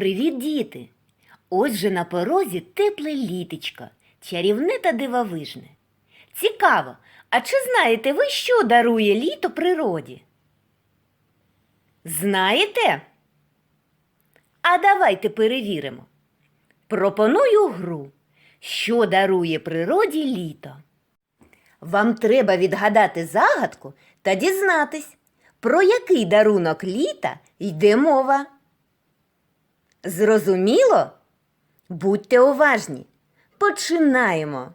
Привіт, діти! Ось же на порозі тепле літечко, чарівне та дивовижне. Цікаво, а чи знаєте ви, що дарує літо природі? Знаєте? А давайте перевіримо. Пропоную гру, що дарує природі літо. Вам треба відгадати загадку та дізнатись, про який дарунок літа йде мова. Зрозуміло? Будьте уважні. Починаємо.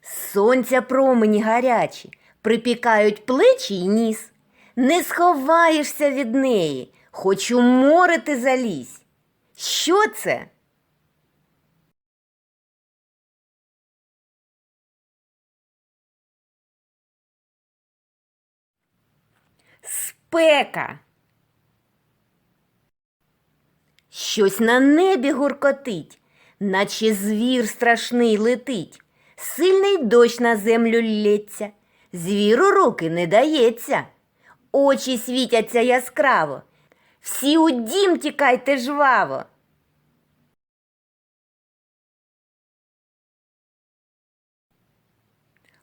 Сонця промені гарячі, припікають плечі й ніс. Не сховаєшся від неї, хоч у море ти залізь. Що це? Спека. Щось на небі гуркотить, наче звір страшний летить. Сильний дощ на землю лється, звіру руки не дається. Очі світяться яскраво. Всі у дім тікайте жваво.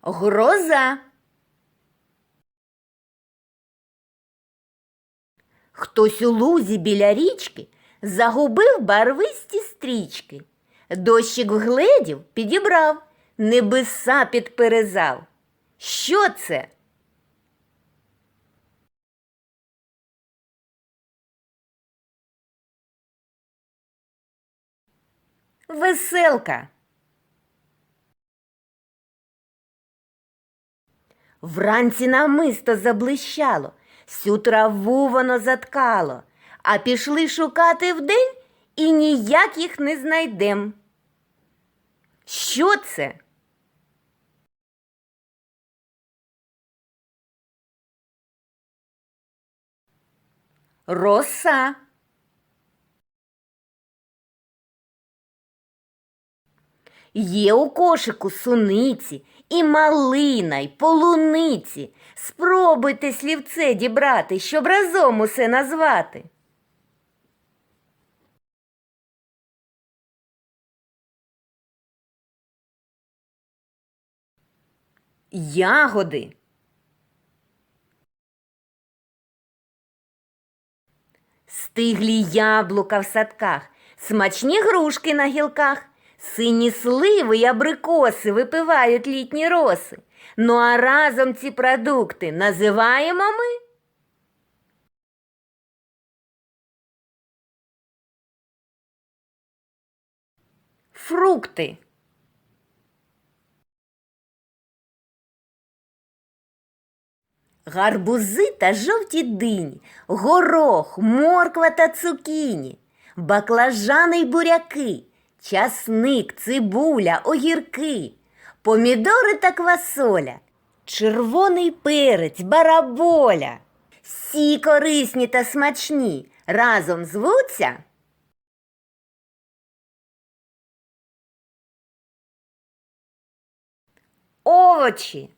Гроза. Хтось у лузі біля річки загубив барвисті стрічки. Дощик вгледів, підібрав, небеса підперезав. Що це? Веселка. Вранці намисто заблищало, всю траву воно заткало, а пішли шукати вдень і ніяк їх не знайдем. Що це? Роса. Є у кошику суниці, і малина, й полуниці. Спробуйте слівце дібрати, щоб разом усе назвати. Ягоди. Стиглі яблука в садках, смачні грушки на гілках, сині сливи й абрикоси випивають літні роси. Ну а разом ці продукти називаємо ми. Фрукти. Гарбузи та жовті дині, горох, морква та цукіні, баклажани й буряки, часник, цибуля, огірки, помідори та квасоля, червоний перець, бараболя. Всі корисні та смачні разом звуться. Овочі.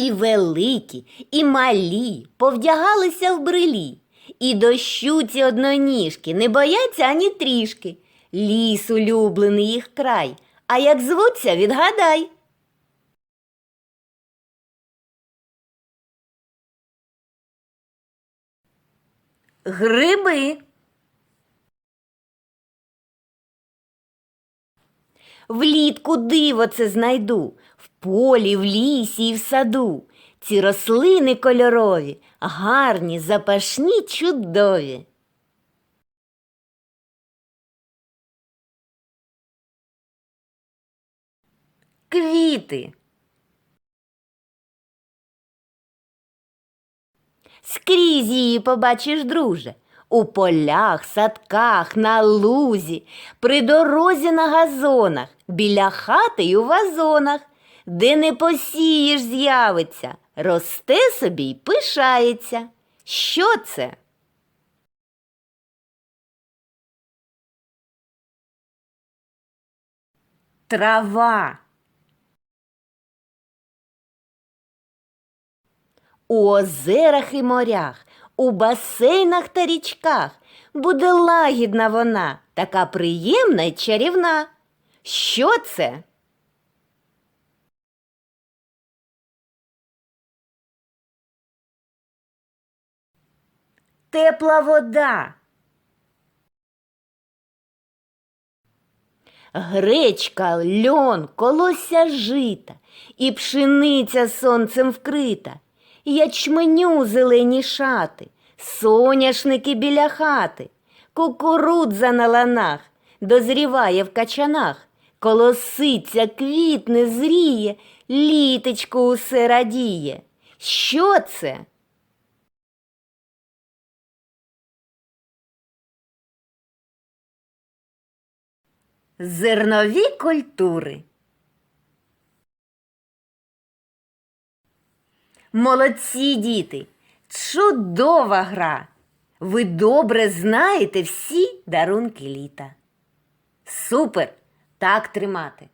І великі, і малі повдягалися в брилі, і дощу ці одноніжки не бояться ані трішки. Ліс улюблений їх край, а як звуться, відгадай. Гриби. Влітку диво це знайду, полі, в лісі і в саду. Ці рослини кольорові, гарні, запашні, чудові. Квіти. Скрізь її побачиш, друже, у полях, садках, на лузі, при дорозі на газонах, біля хати й у вазонах, де не посієш, з'явиться, росте собі й пишається. Що це? Трава. у озерах і морях, у басейнах та річках. Буде лагідна вона, така приємна й чарівна. Що це? Тепла вода. Гречка, льон, колося жита, і пшениця сонцем вкрита, ячменю зелені шати, соняшники біля хати, кукурудза на ланах, дозріває в качанах, колосиця квітне зріє, літечко усе радіє. Що це? Зернові культури. Молодці діти! Чудова гра! Ви добре знаєте всі дарунки літа. Супер! Так тримати!